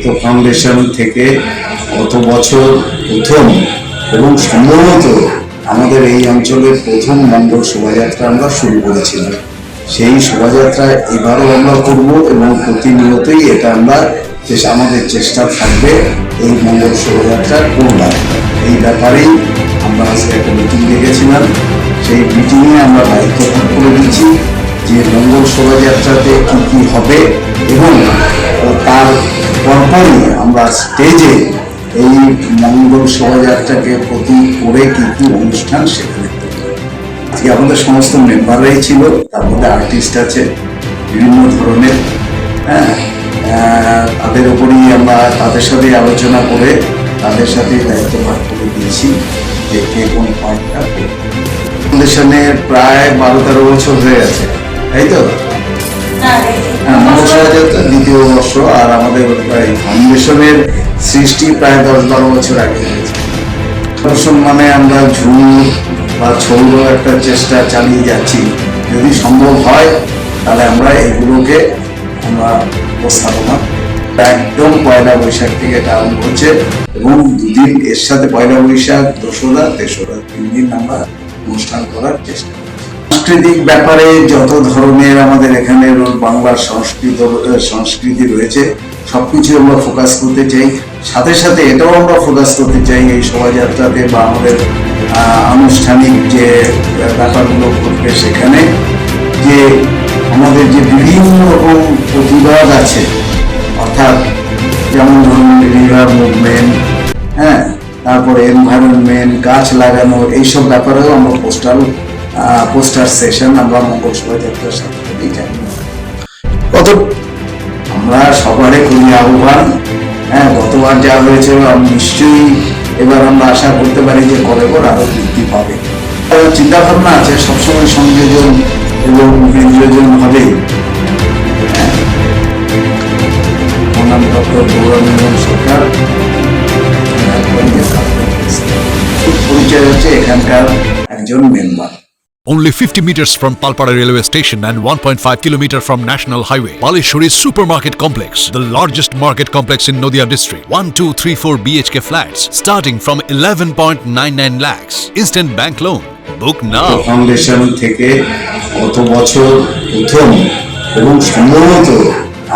Dutta foundation থেকে গত বছর প্রথম এবং সম্ভবত আমাদের এই অঞ্চলের প্রথম মঙ্গল শোভাযাত্রা আমরা শুরু করেছিলাম। সেই শোভাযাত্রা এবারও আমরা করব এবং প্রতিনিয়তই এটা আমরা আমাদের চেষ্টা থাকবে এই মঙ্গল শোভাযাত্রা করবার এই ব্যাপারেই আমরা আজকে একটা মিটিং ডেকেছিলাম। সেই মিটিংয়ে আমরা দায়িত্ব ভাগ করে দিচ্ছি যে মঙ্গল শোভাযাত্রাতে কি কি হবে এবং তার পরপরই আমরা স্টেজে এই মঙ্গল শোভাযাত্রাকে প্রতি করে কি কি অনুষ্ঠান সেখানে। আজকে আমাদের সমস্ত মেম্বাররাই ছিল, তার মধ্যে আর্টিস্ট আছে, বিভিন্ন ধরনের হ্যাঁ তাদের উপরই আমরা তাদের সাথে আলোচনা করে তাদের সাথে দায়িত্ব ভাগ করে দিয়েছি যে কে কোন পার্টটা ফাউন্ডেশনের প্রায় বারো তেরো বছর হয়ে গেছে তাই তো হ্যাঁ শোভাযাত্রা দ্বিতীয় বর্ষ আর আমাদের এই ফাউন্ডেশনের সৃষ্টি প্রায় দশ বারো বছর আগে হয়েছে। মানে আমরা ঝুমুর বা ছৌর একটা চেষ্টা চালিয়ে যাচ্ছি। যদি সম্ভব হয় তাহলে আমরা এগুলোকে আমরা উপস্থাপনা একদম পয়লা বৈশাখ থেকে এটা আরম্ভ হচ্ছে এবং দুদিন এর সাথে পয়লা বৈশাখ দোসরা তেসরা তিন দিন আমরা অনুষ্ঠান করার চেষ্টা। সাংস্কৃতিক ব্যাপারে যত ধরনের আমাদের এখানে বাংলার সংস্কৃত সংস্কৃতি রয়েছে, সবকিছু আমরা ফোকাস করতে চাই। সাথে সাথে এটাও আমরা ফোকাস করতে চাই এই শোভাযাত্রাতে বা আমাদের আনুষ্ঠানিক যে ব্যাপারগুলো ঘটবে সেখানে, যে আমাদের যে বিভিন্ন রকম প্রতিবাদ আছে, অর্থাৎ যেমন ধরুন রিভার মুভমেন্ট হ্যাঁ তারপরে এনভায়রনমেন্ট গাছ লাগানো এইসব ব্যাপারেও আমরা পোস্টার পোস্টার সেশন আমরা মঙ্গল শোভাযাত্রার সাথে কত আমরা সবারে করি আহ্বান হ্যাঁ গতবার যা হয়েছে নিশ্চয়ই এবার আমরা আশা করতে পারি যে কলেবর আরও বৃদ্ধি পাবে। চিন্তা ভাবনা আছে, সবসময় সংযোজন এবং বিযোজন হবে। হ্যাঁ। সরকার পরিচয় হচ্ছে এখানকার একজন member. Only 50 meters from Palpara railway station and 1.5 kilometer from National Highway. Palishuri Supermarket Complex, the largest market complex in Noida district. 1, 2, 3, 4 BHK flats starting from 11.99 lakhs. Instant bank loan. Book now. Foundation থেকে গত বছর প্রথম এবং সম্ভবত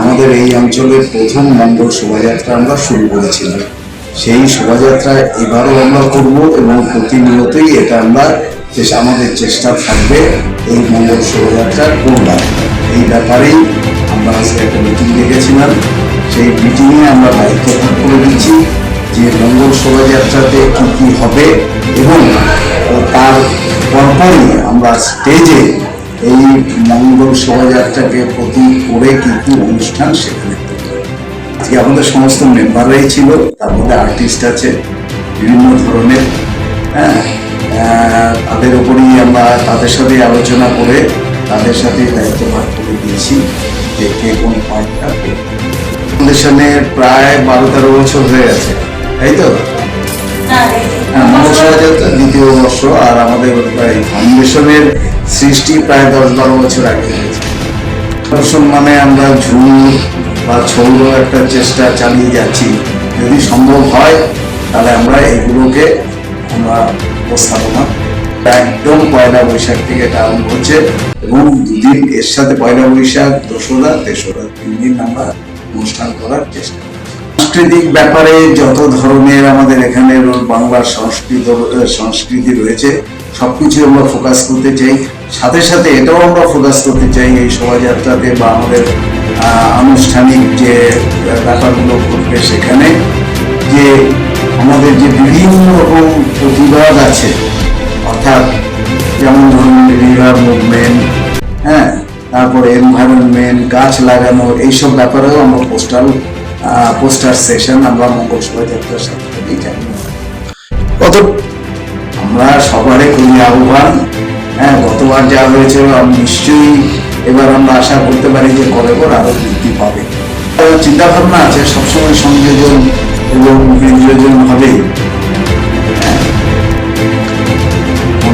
আমাদের এই অঞ্চলের প্রথম মঙ্গল শোভাযাত্রা আমরা শুরু করেছিলাম সেই শোভাযাত্রা এবারও আমরা করব এবং প্রতিনিয়তই এটা আমরা আমাদের চেষ্টা থাকবে এই মঙ্গল শোভাযাত্রা করবার এই ব্যাপারেই আমরা আজকে একটা মিটিং ডেকেছিলাম সেই মিটিংয়ে আমরা দায়িত্ব ভাগ করে দিচ্ছি যে মঙ্গল শোভাযাত্রাতে কী কী হবে এবং তার পরপরই আমরা স্টেজে এই মঙ্গল শোভাযাত্রাকে প্রতি করে কি কি অনুষ্ঠান সেখানে। আজকে আমাদের সমস্ত মেম্বাররাই ছিল, তার মধ্যে আর্টিস্ট আছে, বিভিন্ন ধরনের হ্যাঁ তাদের উপরই আমরা তাদের সাথে আলোচনা করে তাদের সাথে দায়িত্ব ভাগ করে দিয়েছি যে কে কোন পার্টটা ফাউন্ডেশনের প্রায় বারো তেরো বছর হয়ে গেছে। তাই তো? হ্যাঁ দ্বিতীয় বর্ষ আর আমাদের এই ফাউন্ডেশনের সৃষ্টি প্রায় দশ বারো বছর আগে হয়েছে। মানে আমরা ঝুমুর বা ছৌর একটা চেষ্টা চালিয়ে যাচ্ছি। যদি সম্ভব হয় তাহলে আমরা এগুলোকে আমরা উপস্থাপনা একদম পয়লা বৈশাখ থেকে এটা আরম্ভ হচ্ছে এবং দুদিন এর সাথে পয়লা বৈশাখ, দোসরা, তেসরা তিন দিন আমরা অনুষ্ঠান করার চেষ্টা সাংস্কৃতিক ব্যাপারে যত ধরনের আমাদের এখানে বাংলার সংস্কৃত সংস্কৃতি রয়েছে, সবকিছু আমরা ফোকাস করতে চাই। সাথে সাথে এটাও আমরা ফোকাস করতে চাই এই শোভাযাত্রাতে বা আমাদের আনুষ্ঠানিক যে ব্যাপারগুলো ঘটবে সেখানে। যে আমাদের যে বিভিন্ন রকম প্রতিবাদ আছে। অর্থাৎ যেমন ধরুন রিভার মুভমেন্ট হ্যাঁ? তারপরে এনভায়রনমেন্ট গাছ লাগানো, এইসব ব্যাপারেও আমরা পোস্টার পোস্টার সেশন আমরা মঙ্গল শোভাযাত্রার সাথে জানি কত আমরা সবারে করি আহ্বান হ্যাঁ? গতবার যা হয়েছে নিশ্চয়ই এবার আমরা আশা করতে পারি যে কলেবর আরও বৃদ্ধি পাবে। চিন্তা ভাবনা আছে, সবসময় সংযোজন এবং বিযোজন হবে।